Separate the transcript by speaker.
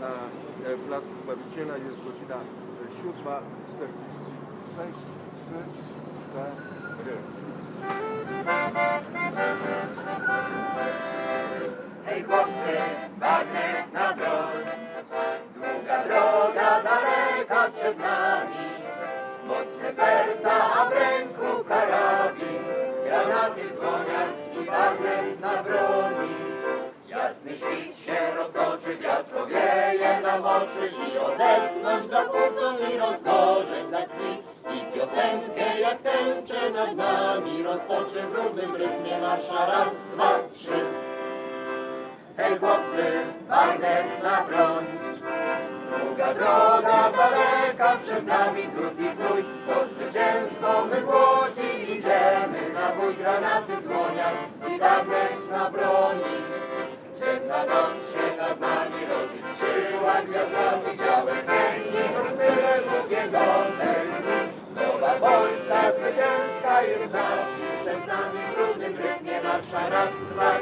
Speaker 1: na e, Placu Zbawiciela. Jest godzina 7.46. 3, 4.
Speaker 2: Hej chłopcy, bagnet na broń. Długa droga daleka przed nami. Mocne serca, powieje nam oczy i odetchnąć zakłócą i rozgorzeć za krwi. I piosenkę jak tęczę nad nami roztoczy w równym rytmie marsza raz, dwa, trzy. Hej chłopcy, bagnet na broń. Długa droga daleka przed nami, trud i znój, po zwycięstwo my młodzi idziemy na bój, granaty w dłoniach i bagnet na broni. Polska zwycięska jest nas. Przed nami w równym rytmie marsza raz, dwa,